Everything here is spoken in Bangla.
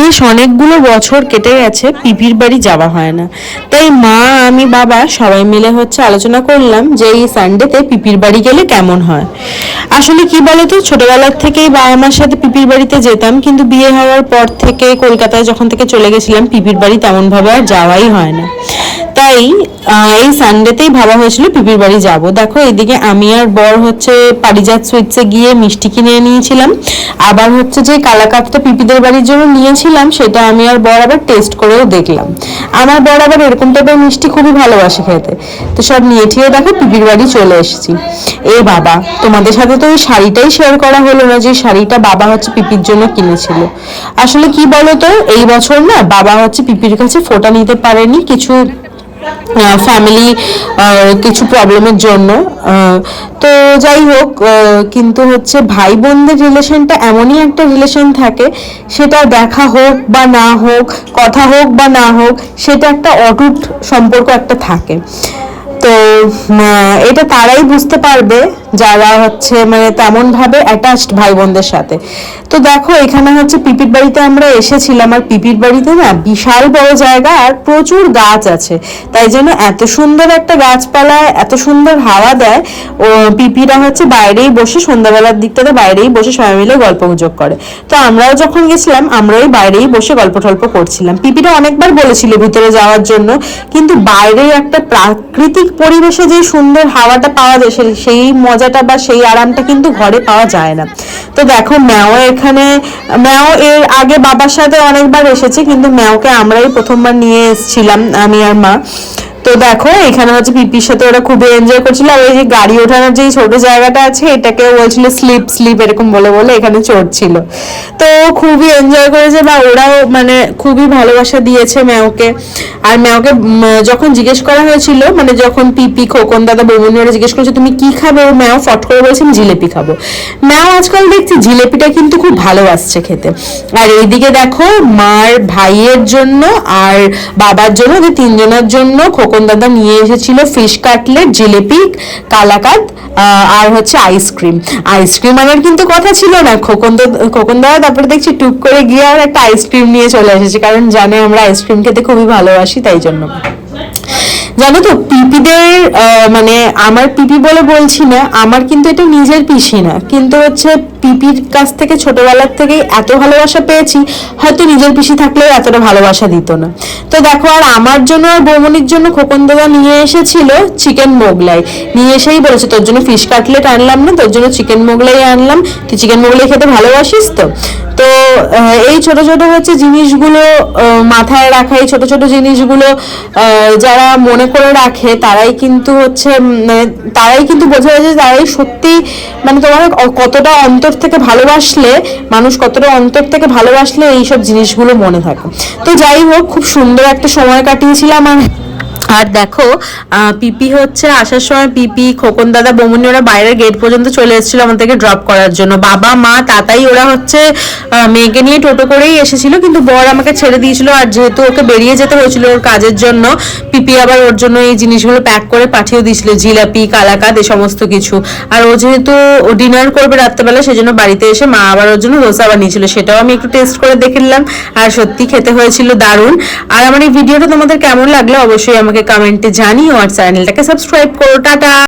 বেশ অনেকগুলো বছর কেটে গেছে, পিপির বাড়ি যাওয়া হয় না। তাই মা, আমি, বাবা সবাই মিলে হচ্ছে আলোচনা করলাম যে এই সানডেতে পিপির বাড়ি গেলে কেমন হয়। আসলে কি বলতো, ছোটবেলার থেকেই বাবা মার সাথে পিপির বাড়িতে যেতাম, কিন্তু বিয়ে হওয়ার পর থেকে কলকাতায় যখন থেকে চলে গেছিলাম, পিপির বাড়ি তেমনভাবে আর যাওয়াই হয় না। তাই এই সানডেতেই ভাবা হয়েছিল পিপির বাড়ি যাব। দেখো, এদিকে আমি আর বর হচ্ছে পারিজাত সুইটসে গিয়ে মিষ্টি কিনে নিয়েছিলাম। আবার হচ্ছে যে কালাকাতটা পিপিদের বাড়ির জন্য নিয়েছিলাম, সেটা আমি আর বর আবার টেস্ট করেও দেখলাম। আমার বর আবার এরকম টাইপের মিষ্টি খুবই ভালোবাসে খেতে। তো সব নিয়ে ঠিয়ে দেখো পিপির বাড়ি চলে এসেছি। এ বাবা, তোমাদের সাথে তো ওই শাড়িটাই শেয়ার করা হলো না যে শাড়িটা বাবা হচ্ছে পিপির জন্য কিনেছিল। আসলে কি বলতো, এই বছর না বাবা হচ্ছে পিপির কাছে ফোটা নিতে পারেনি, কিছু ফ্যামিলি কিছু প্রবলেমের জন্য তো যাই হোক কিন্তু হচ্ছে ভাই বোনদের রিলেশনটা এমনই একটা রিলেশন থাকে, সেটা দেখা হোক বা না হোক, কথা হোক বা না হোক, সেটা একটা অটুট সম্পর্ক একটা থাকে। তো এটা তারাই বুঝতে পারবে যারা হচ্ছে মানে তেমন ভাবে অ্যাটাচড ভাই বোনদের সাথে। তো দেখো, এখানে হচ্ছে পিপির বাড়িতে আমরা এসেছিলাম। আর পিপির বাড়িতে না বিশাল বড় জায়গা আর প্রচুর গাছ আছে। তাই জন্য এত সুন্দর একটা গাছপালায় এত সুন্দর হাওয়া দেয়। ও, পিপিরা হচ্ছে বাইরেই বসে সন্ধ্যাবেলার দিকটাতে বাইরেই বসে সবাই মিলে গল্প গুজব করে। তো আমরাও যখন গেছিলাম, আমরাই বাইরেই বসে গল্প টল্প করছিলাম। পিপিরা অনেকবার বলেছিল ভিতরে যাওয়ার জন্য। কিন্তু বাইরে একটা প্রাকৃতিক পরিবেশে যে সুন্দর হাওয়াটা পাওয়া যায়, সেই মজাটা বা সেই আরামটা কিন্তু ঘরে পাওয়া যায় না। তো দেখো, ম্যাও এখানে, ম্যাও এর আগে বাবার সাথে অনেকবার এসেছে, কিন্তু ম্যাওকে আমরাই প্রথমবার নিয়ে এসেছিলাম, আমি আর মা। তো দেখো, এখানে হচ্ছে পিপির সাথে ওরা খুবই এনজয় করছিল। আর ওই যে গাড়ি ওঠানোর যে ছোট জায়গাটা আছে, এটাকে বলছিল স্লিপ স্লিপ এরকম বলে বলে এখানে চড়ছিল। তো খুবই এনজয় করেছে বা ওরাও মানে খুবই ভালোবাসা দিয়েছে ম্যাওকে। আর ম্যাওকে যখন জিজ্ঞেস করা হয়েছিল মানে যখন পিপি খোকন দাদা বৌমনি ওরা জিজ্ঞেস করেছে, তুমি কি খাবে? ও ম্যাও ফট করে বলেছে, আমি জিলেপি খাব। ম্যাও আজকাল দেখছি জিলেপিটা কিন্তু খুব ভালোবাসছে খেতে। আর এইদিকে দেখো, মার ভাইয়ের জন্য আর বাবার জন্য, ওদের তিনজনের জন্য খোকন দাদা নিয়ে এসেছিল? ফিশ কাটলেট জিলিপি কালাকাত আর হচ্ছে আইসক্রিম আইসক্রিম আনার কিন্তু কথা ছিল না। খোকন খোকন দাদা তারপরে দেখছি টুক করে গিয়ে আর একটা আইসক্রিম নিয়ে চলে এসেছে। কারণ জানে আমরা আইসক্রিম খেতে খুবই ভালোবাসি, তাই জন্য। জানো তো পিপিদের মানে আমার পিপি বলে বলছি না, আমার কিন্তু এটা নিজের পিসি না। কিন্তু হচ্ছে পিপির কাছ থেকে, ছোটবেলার থেকেই এত ভালোবাসা পেয়েছি, হয়তো নিজের পিসি থাকলেও এতটা ভালোবাসা দিত না। তো দেখো, আর আমার জন্য আর বৌমনির জন্য খোকন দাদা নিয়ে এসেছিল চিকেন মোগলাই। নিয়ে এসেই বলেছে, তোর জন্য ফিশ কাটলেট আনলাম না, তোর জন্য চিকেন মোগলাই আনলাম। তুই চিকেন মোগলাই খেতে ভালোবাসিস তো? তো এই ছোট ছোট হচ্ছে জিনিসগুলো মাথায় রাখা, এই ছোট ছোট জিনিসগুলো যারা মনে করে রাখে, তারাই কিন্তু হচ্ছে মানে তারাই কিন্তু বোঝা যায় যে তারাই সত্যি মানে তোমার কতটা অন্তর থেকে ভালোবাসলে, মানুষ কতটা অন্তর থেকে ভালোবাসলে, এইসব জিনিসগুলো মনে থাকে। তো যাই হোক, খুব সুন্দর একটা সময় কাটিয়েছিলাম আর আর দেখো পিপি হচ্ছে আসার সময় পিপি খোকন দাদা, বমুনি, ওরা বাইরের গেট পর্যন্ত চলে এসেছিল আমাদেরকে ড্রপ করার জন্য। বাবা, মা, তাতাই, ওরা হচ্ছে মেয়েকে নিয়ে টোটো করেই এসেছিল, কিন্তু বর আমাকে ছেড়ে দিয়েছিল আর যেহেতু ওকে বেরিয়ে যেতে হয়েছিল ওর কাজের জন্য পিপি আবার ওর জন্য এই জিনিসগুলো প্যাক করে পাঠিয়ে দিয়েছিল, জিলাপি, কালাকাদ এই সমস্ত কিছু। আর ও যেহেতু ডিনার করবে রাত্রেবেলা, সেজন্য বাড়িতে এসে মা আবার ওর জন্য দোসা বানিয়েছিল, সেটাও আমি একটু টেস্ট করে দেখে নিলাম। আর সত্যি খেতে হয়েছিল দারুণ। আর আমার এই ভিডিওটা তোমাদের কেমন লাগল, অবশ্যই আমাকে কমেন্টে জানিও আর চ্যানেলটাকে সাবস্ক্রাইব করো টাটা